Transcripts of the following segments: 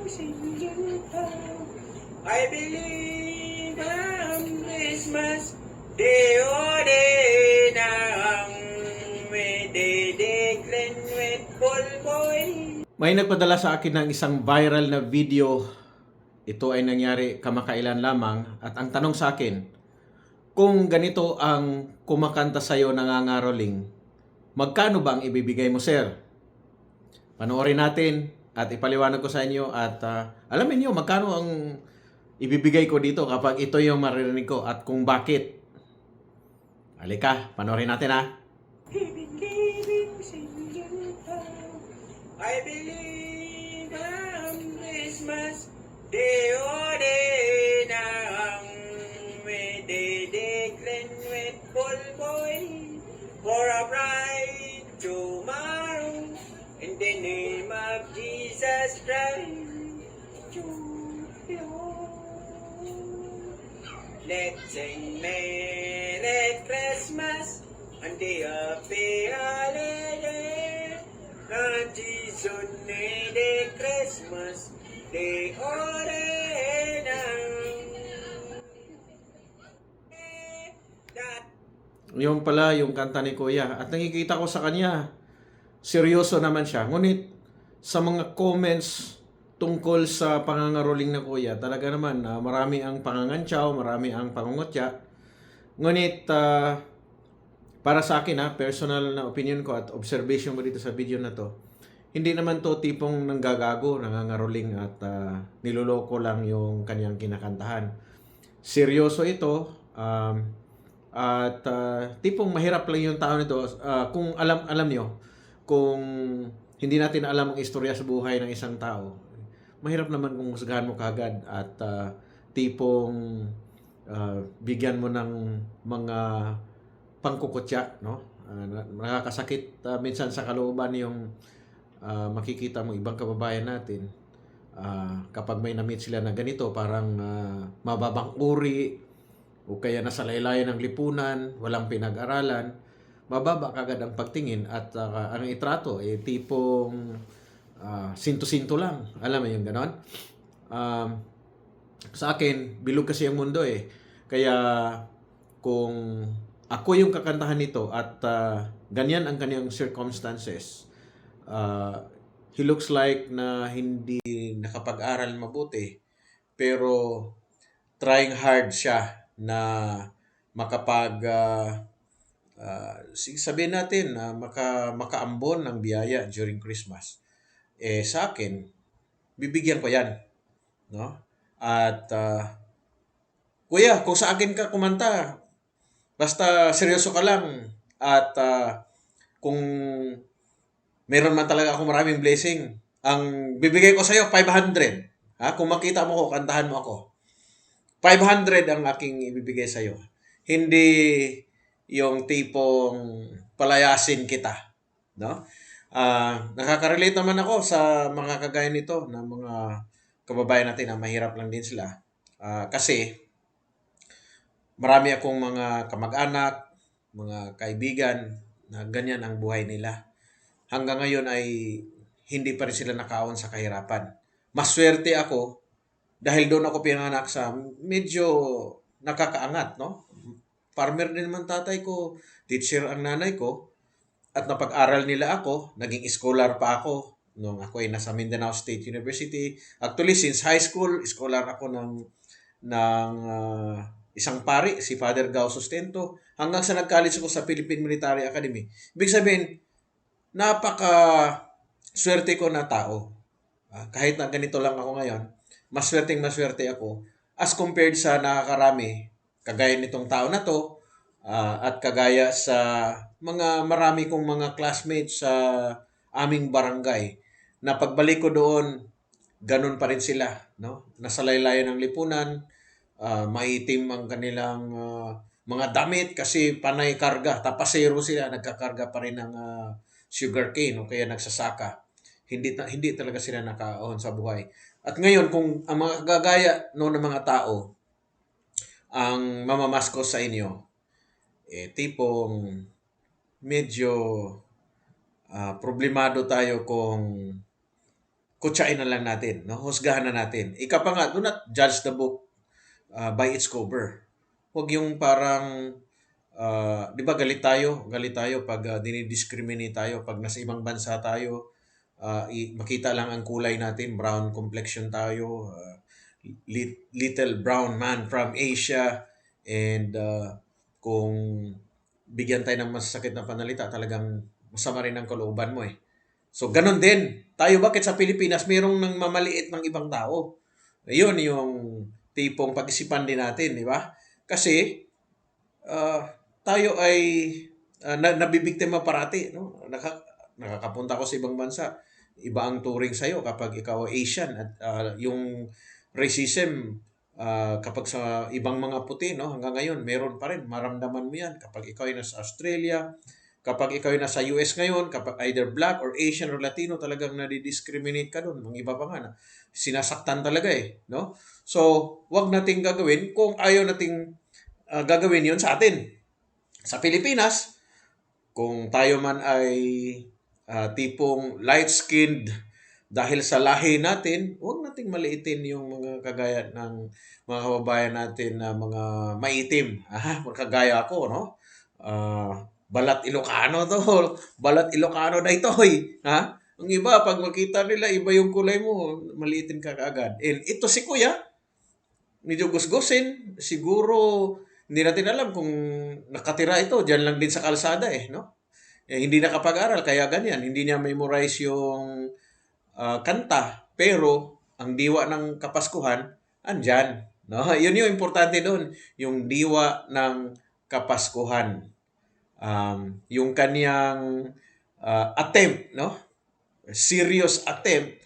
I believe ang Christmas Day o day na ang medideklen with boy. May nagpadala sa akin ng isang viral na video. Ito ay nangyari kamakailan lamang at ang tanong sa akin, kung ganito ang kumakanta sa'yo nangangaroling, magkano ba ang ibibigay mo, sir? Panoorin natin at ipaliwanag ko sa inyo at ah, alamin niyo magkano ang ibibigay ko dito kapag ito yung maririnig ko at kung bakit. Halika, panoorin natin ha. I believe ang Christmas Day o day na ang medideklen with boy for a bright Let's sing Merry Christmas and the Happy Holiday. And Jesus a Christmas order That Yung pala yung kanta ni Kuya. At nakikita ko sa kanya, seryoso naman siya. Ngunit sa mga comments tungkol sa pangangaroling na Kuya, talaga naman ah, marami ang pangangantyaw, marami ang pangungutya. Ngunit ah, para sa akin ha, personal na opinion ko at observation ko dito sa video na to, hindi naman to tipong nanggagago, nangangaroling at ah, niloloko lang yung kanyang kinakantahan. Seryoso ito, um, at ah, tipong mahirap lang yung tao nito Ah, kung alam alam nyo kung hindi natin alam ang istorya sa buhay ng isang tao mahirap naman kung husgahan mo kagad at ah, tipong ah, bigyan mo ng mga pangkukutya no? Na- nakakasakit ah, minsan sa kalooban yung ah, makikita mo ibang kababayan natin ah, kapag may na-meet sila na ganito parang ah, mababang uri o kaya nasa laylayan ng lipunan, walang pinag-aralan, mababa kagad ang pagtingin at uh, ang itrato eh tipong ah, sinto-sinto lang. Alam mo yung ganon? Um, sa akin, bilog kasi ang mundo eh. Kaya kung ako yung kakantahan nito at ah, ganyan ang kanyang circumstances, ah, he looks like na hindi nakapag-aral mabuti pero trying hard siya na makapag ah, sige, sabihin natin na maka makaambon ng biyaya during Christmas. Eh sa akin, bibigyan ko 'yan, no? At ah, kuya, kung sa akin ka kumanta, basta seryoso ka lang at ah, kung meron man talaga ako maraming blessing, ang bibigay ko sa iyo 500. Ha? Kung makita mo ko, kantahan mo ako. 500 ang aking ibibigay sa iyo. Hindi yung tipong palayasin kita, no? Ah, nakaka-relate naman ako sa mga kagaya nito na mga kababayan natin na mahirap lang din sila. Ah, kasi marami akong mga kamag-anak, mga kaibigan na ganyan ang buhay nila. Hanggang ngayon ay hindi pa rin sila nakaon sa kahirapan. Maswerte ako dahil doon ako pinanganak sa medyo nakakaangat, no? Farmer din naman tatay ko, teacher ang nanay ko, at napag-aral nila ako, naging scholar pa ako nung ako ay nasa Mindanao State University. Actually, since high school, scholar ako ng ng ah, isang pari, si Father Gao Sustento, hanggang sa nag-college ako sa Philippine Military Academy. Ibig sabihin, napaka swerte ko na tao. Ah, kahit na ganito lang ako ngayon, maswerteng maswerte ako as compared sa nakakarami kagaya nitong tao na to ah, at kagaya sa mga marami kong mga classmates sa aming barangay na pagbalik ko doon ganun pa rin sila no? Nasa laylayan ng lipunan ah, maitim ang kanilang ah, mga damit kasi panay karga tapasero sila nagkakarga pa rin ng ah, sugarcane o kaya nagsasaka. Hindi hindi talaga sila nakaahon sa buhay. At ngayon, kung ang mga kagagaya no, ng mga tao ang mamamasko sa inyo, eh, tipong medyo ah, problemado tayo kung kutsain na lang natin, no? Husgahan na natin. Ika pa nga, do not judge the book uh, by its cover. Huwag yung parang, uh, di ba galit tayo? Galit tayo pag uh, dinidiscriminate tayo. Pag nasa ibang bansa tayo, uh, makita lang ang kulay natin, brown complexion tayo, uh, lit- little brown man from Asia, and uh, kung bigyan tayo ng masakit na panalita, talagang masama rin ang kalooban mo eh. So, ganun din. Tayo bakit sa Pilipinas, mayroong nang mamaliit ng ibang tao. Ayun yung tipong pag-isipan din natin, di ba? Kasi, ah, tayo ay ah, na, nabibiktima parati. No? Naka, nakakapunta ko sa ibang bansa. Iba ang turing sa'yo kapag ikaw Asian. At ah, yung racism, ah, kapag sa ibang mga puti, no? hanggang ngayon, meron pa rin. Maramdaman mo yan. Kapag ikaw ay nasa Australia, kapag ikaw ay nasa US ngayon, kapag either black or Asian or Latino, talagang nadidiscriminate ka doon. Mga iba pa nga na sinasaktan talaga eh. No? So, wag nating gagawin kung ayaw nating ah, gagawin yon sa atin. Sa Pilipinas, kung tayo man ay ah, tipong light-skinned dahil sa lahi natin, huwag nating maliitin yung mga kagaya ng mga kababayan natin na mga maitim. Ah, kagaya ako, no? Ah, balat Ilocano to. Balat Ilocano na ito, eh. Ha? Ang iba, pag makita nila, iba yung kulay mo, maliitin ka kaagad. And ito si Kuya, medyo gusgusin. Siguro, hindi natin alam kung nakatira ito. Diyan lang din sa kalsada eh, no? Eh, hindi nakapag-aral, kaya ganyan. Hindi niya memorize yung ah, kanta. Pero, ang diwa ng Kapaskuhan, andyan. No? Yun yung importante doon. Yung diwa ng Kapaskuhan. Um, yung kanyang ah, attempt, no? Serious attempt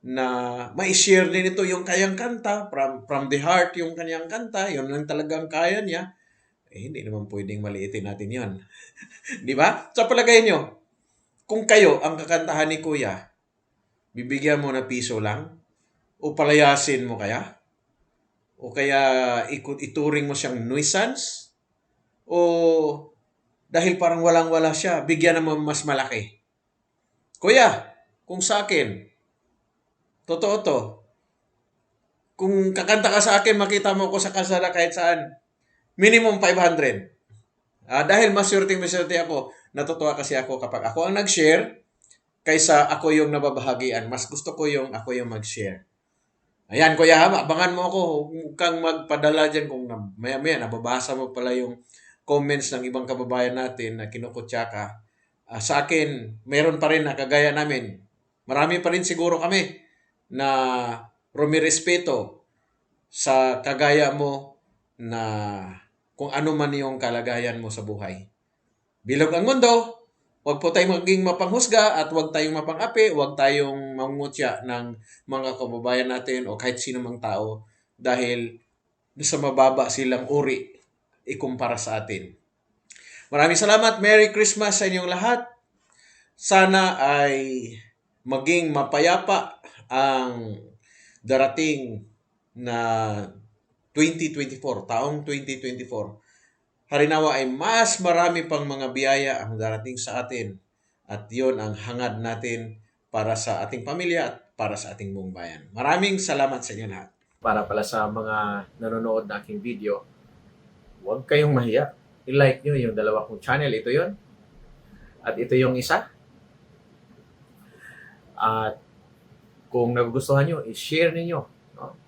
na mai-share din ito yung kayang kanta from from the heart yung kanyang kanta yun lang talagang kaya niya eh hindi naman pwedeng maliitin natin yon di ba sa palagay nyo kung kayo ang kakantahan ni kuya bibigyan mo na piso lang o palayasin mo kaya o kaya ituring mo siyang nuisance o dahil parang walang-wala siya bigyan mo mas malaki kuya kung sa akin Totoo to. Kung kakanta ka sa akin, makita mo ko sa kalsada kahit saan. Minimum 500. Ah, dahil maswerte maswerte ako, natutuwa kasi ako kapag ako ang nag-share kaysa ako yung nababahagian. Mas gusto ko yung ako yung mag-share. Ayan, Kuya Hama, abangan mo ako. Huwag kang magpadala dyan kung na, maya-maya nababasa mo pala yung comments ng ibang kababayan natin na kinukutya ka. Ah, sa akin, meron pa rin na kagaya namin. Marami pa rin siguro kami na rumirespeto sa kagaya mo na kung ano man yung kalagayan mo sa buhay. Bilog ang mundo, huwag po tayong maging mapanghusga at huwag tayong mapangapi, huwag tayong mangutya ng mga kababayan natin o kahit sino mang tao dahil sa mababa silang uri ikumpara sa atin. Maraming salamat. Merry Christmas sa inyong lahat. Sana ay maging mapayapa ang darating na 2024, taong 2024. Harinawa ay mas marami pang mga biyaya ang darating sa atin at yon ang hangad natin para sa ating pamilya at para sa ating buong bayan. Maraming salamat sa inyo lahat. Para pala sa mga nanonood na aking video, huwag kayong mahiya. I-like nyo yung dalawa kong channel. Ito yon At ito yung isa. At kung nagugustuhan nyo, i-share ninyo.